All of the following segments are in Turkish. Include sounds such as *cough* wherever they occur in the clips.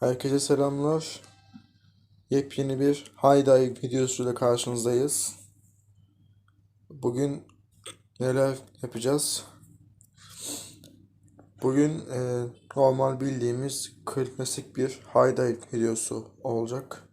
Herkese selamlar. Yepyeni bir Hayday videosuyla karşınızdayız. Bugün neler yapacağız? Bugün e, normal bildiğimiz klasik bir Hayday videosu olacak.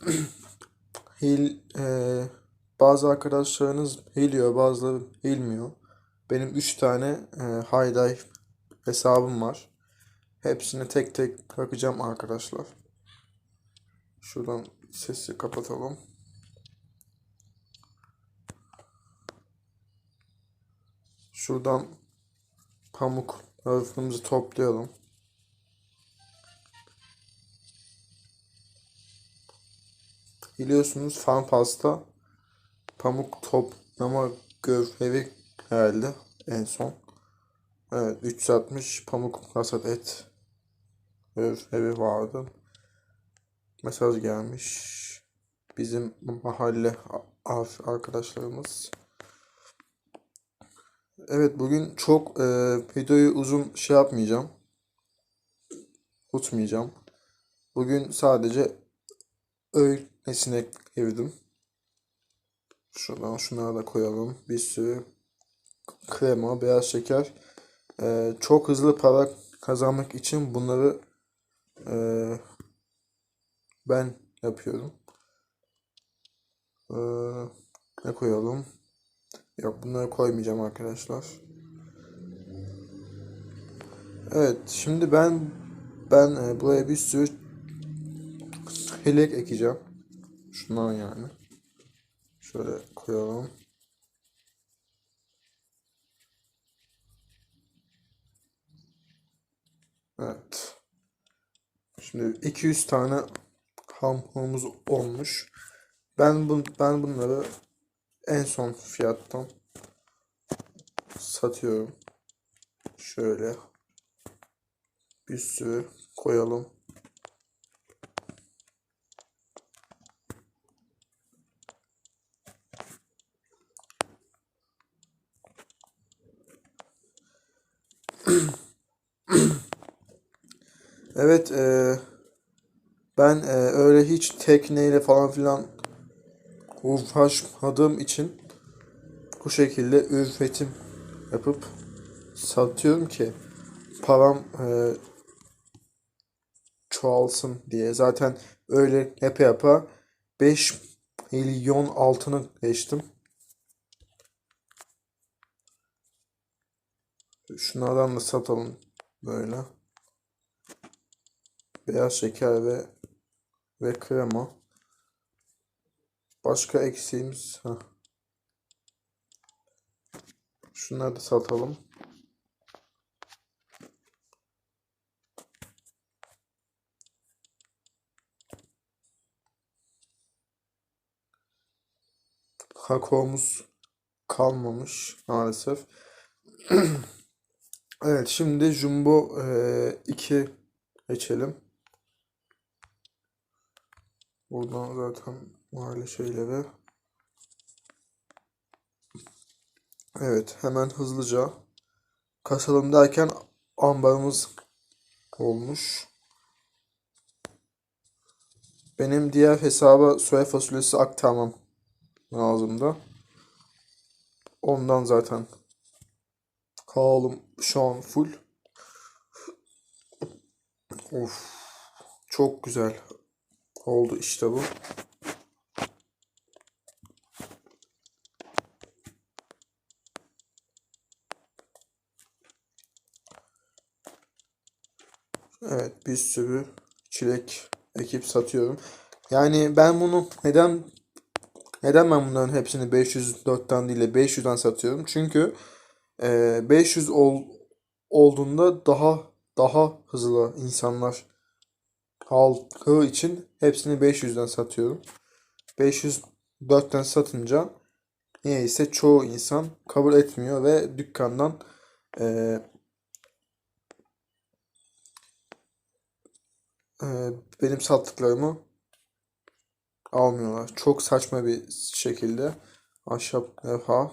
*clears throat* Hil, e, bazı arkadaşlarınız hiliyor, bazıları hilmiyor. Benim 3 tane e, Hayday hesabım var. Hepsini tek tek bakacağım arkadaşlar. Şuradan sesi kapatalım. Şuradan pamuk örfümüzü toplayalım. Biliyorsunuz Fanpast'ta pamuk toplama görevi geldi en son. Evet 360 pamuk hasat et görevi vardı. Mesaj gelmiş. Bizim mahalle arkadaşlarımız. Evet bugün çok e, videoyu uzun şey yapmayacağım. Tutmayacağım. Bugün sadece öylesine girdim. Şuradan şunları da koyalım. Bir sürü krema, beyaz şeker. Ee, çok hızlı para kazanmak için bunları e, ben yapıyorum. Ee, ne koyalım? Yok bunları koymayacağım arkadaşlar. Evet şimdi ben ben e, buraya bir sürü hilek ekeceğim. Şundan yani. Şöyle koyalım. Evet. Şimdi 200 tane hamurumuz olmuş. Ben bu ben bunları en son fiyattan satıyorum. Şöyle bir sürü koyalım. *clears throat* Evet, eee, ben eee, öyle hiç tekneyle falan filan uğraşmadığım için bu şekilde üretim yapıp satıyorum ki param eee, çoğalsın diye. Zaten öyle yapa yapa 5 milyon altını geçtim. Şunlardan da satalım böyle. Beyaz şeker ve ve krema. Başka eksiğimiz ha. Şunları da satalım. Kakaomuz kalmamış maalesef. *clears throat* Evet şimdi Jumbo 2 geçelim. Buradan zaten mahalle şeyleri. Evet hemen hızlıca kasalım derken ambarımız olmuş. Benim diğer hesaba soya fasulyesi aktarmam lazımdı. Ondan zaten kalım şu an full. Of çok güzel oldu işte bu. Evet bir sürü çilek ekip satıyorum. Yani ben bunu neden neden ben bunların hepsini 504'ten değil de 500'den satıyorum? Çünkü e, 500 ol, olduğunda daha daha hızlı insanlar aldığı için hepsini 500'den satıyorum. 504'ten satınca niyeyse çoğu insan kabul etmiyor ve dükkandan e, e, benim sattıklarımı almıyorlar. Çok saçma bir şekilde ahşap levha.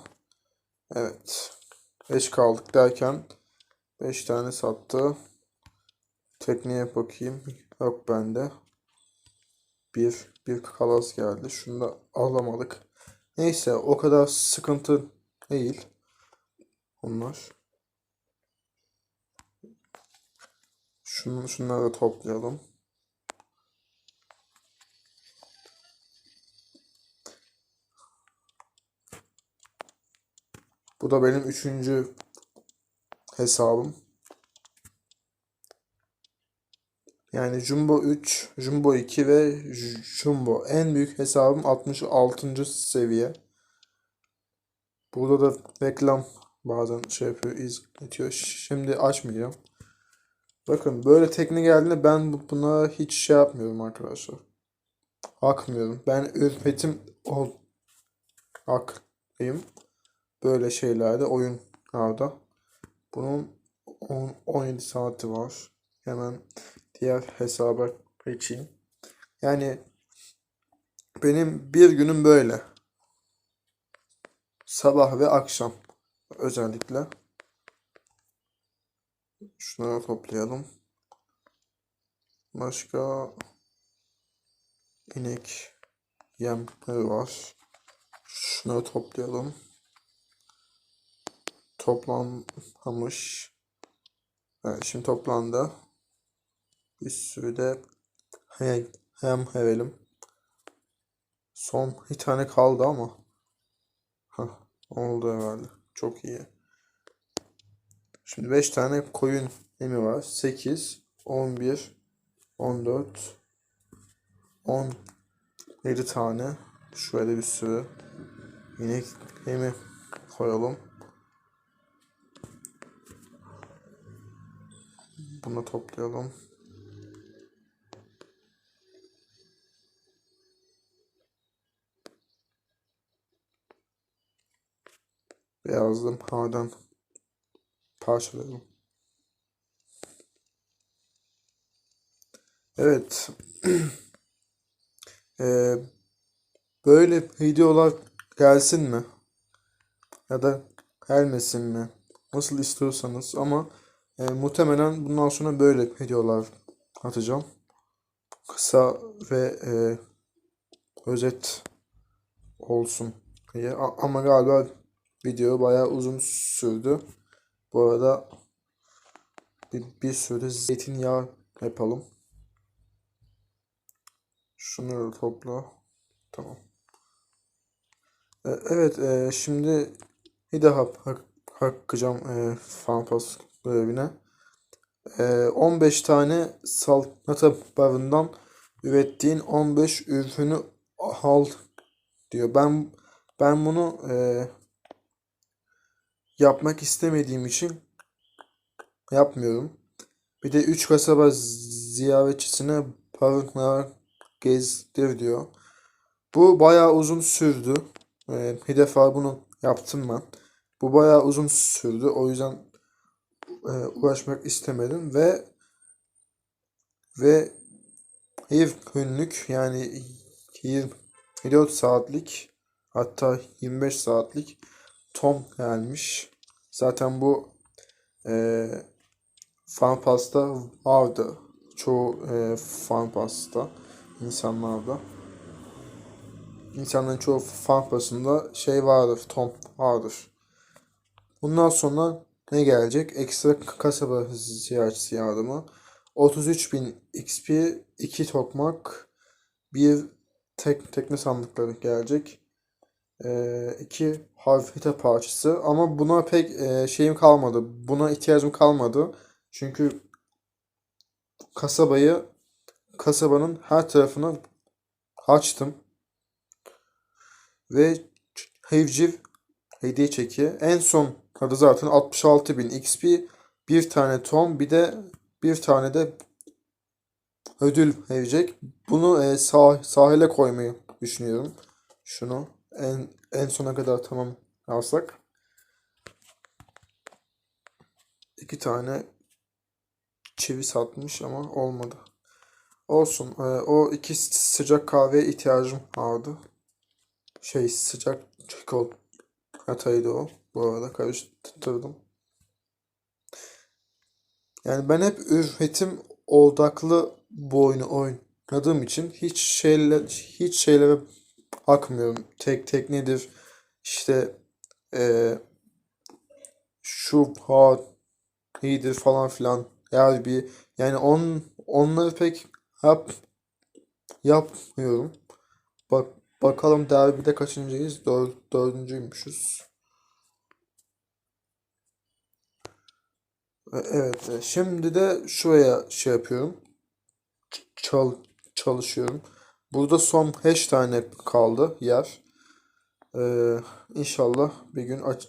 Evet. 5 kaldık derken 5 tane sattı. Tekneye bakayım. Yok bende. Bir, bir kalas geldi. Şunu da alamadık. Neyse o kadar sıkıntı değil. Onlar. Şunu, şunları da toplayalım. Bu da benim üçüncü hesabım. Yani Jumbo 3, Jumbo 2 ve Jumbo. En büyük hesabım 66. seviye. Burada da reklam bazen şey yapıyor, izletiyor. Şimdi açmayacağım. Bakın böyle tekne geldiğinde ben bu- buna hiç şey yapmıyorum arkadaşlar. Bakmıyorum. Ben ürpetim ol haklıyım. Böyle şeylerde oyunlarda. Bunun 10, 17 saati var. Hemen diğer hesaba geçeyim. Yani benim bir günüm böyle. Sabah ve akşam özellikle. Şunları toplayalım. Başka inek yemleri var. Şunları toplayalım. Toplanmış. Evet, şimdi toplandı. Bir sürü de hem, verelim. Son bir tane kaldı ama. Hah, oldu herhalde. Çok iyi. Şimdi 5 tane koyun emi var. 8, 11, 14, 17 tane. Şöyle bir sürü inek emi koyalım. Bunu toplayalım. Yazdım havadan parçalayalım. Evet. *clears throat* Ee, böyle videolar gelsin mi? Ya da gelmesin mi? Nasıl istiyorsanız ama e, muhtemelen bundan sonra böyle videolar atacağım. Kısa ve e, özet olsun diye. Ama galiba video bayağı uzun sürdü. Bu arada bir, bir sürü zeytinyağı yapalım. Da topla. Tamam. E, Evet, e, şimdi bir daha bak bakacağım e, Fanpas görevine. E, 15 tane salata barından ürettiğin 15 ürünü al diyor. Ben ben bunu e, yapmak istemediğim için yapmıyorum. Bir de 3 kasaba ziyaretçisine barınağı gezdir diyor. Bu bayağı uzun sürdü. Ee, bir defa bunu yaptım ben. Bu bayağı uzun sürdü. O yüzden e, uğraşmak istemedim ve ve bir günlük yani 24 saatlik hatta 25 saatlik Tom gelmiş. Zaten bu e, Fanpas'ta vardı. Çoğu e, Fanpas'ta insanlarda. İnsanların çoğu Fanpas'ında şey vardır, Tom vardır. Bundan sonra ne gelecek? Ekstra kasaba ziyaretçisi yardımı. 33.000 XP, 2 tokmak, bir tek tekne sandıkları gelecek. Ee, iki harfite parçası ama buna pek e, şeyim kalmadı. Buna ihtiyacım kalmadı. Çünkü kasabayı kasabanın her tarafını açtım. Ve Hevciv hediye çeki. En son adı zaten 66.000 XP. Bir tane Tom bir de bir tane de ödül verecek. Bunu e, sah sahile koymayı düşünüyorum. Şunu en en sona kadar tamam alsak. İki tane çivi satmış ama olmadı. Olsun. e, o iki sıcak kahveye ihtiyacım vardı. Şey sıcak çikolataydı o. Bu arada karıştırdım. Yani ben hep üretim odaklı bu oyunu oynadığım için hiç şeyle hiç şeylere bakmıyorum. Tek tek nedir? İşte eee, şu ha iyidir falan filan. Yani bir yani on onları pek yap yapmıyorum. Bak bakalım derbide kaçıncıyız? Dör, dördüncüymüşüz. E, Evet, e, şimdi de şuraya şey yapıyorum. Çal, çalışıyorum. Burada son 5 tane kaldı yer. Ee, inşallah bir gün aç,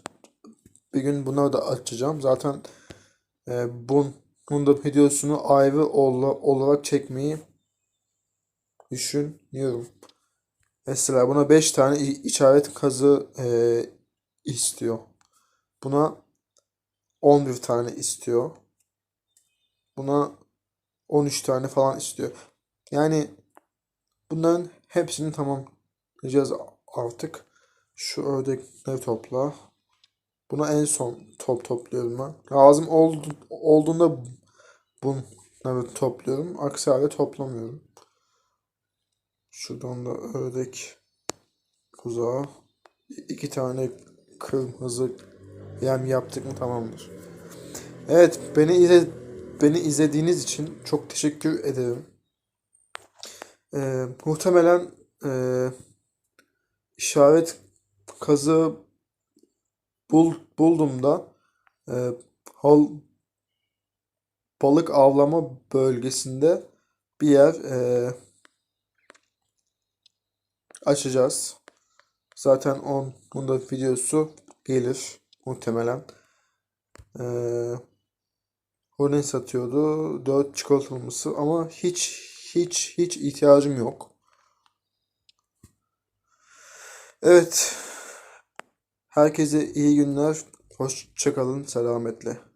bir gün bunları da açacağım. Zaten e, bun, bunun da videosunu ayrı ola- olarak çekmeyi düşünüyorum. Mesela buna 5 tane işaret kazı e, istiyor. Buna 11 tane istiyor. Buna 13 tane falan istiyor. Yani bunların hepsini tamamlayacağız artık. Şu ördekleri topla. Buna en son top topluyorum ben. Lazım oldu, olduğunda bunları topluyorum. Aksi halde toplamıyorum. Şuradan da ördek kuzağı. İki tane kırmızı yem yaptık mı tamamdır. Evet, beni izle, beni izlediğiniz için çok teşekkür ederim. Ee, muhtemelen e, işaret kazı bul, bulduğumda e, hal, balık avlama bölgesinde bir yer e, açacağız. Zaten onun da videosu gelir muhtemelen. Ee, o ne satıyordu? 4 çikolatalısı ama hiç hiç hiç ihtiyacım yok. Evet. Herkese iyi günler. Hoşça kalın. Selametle.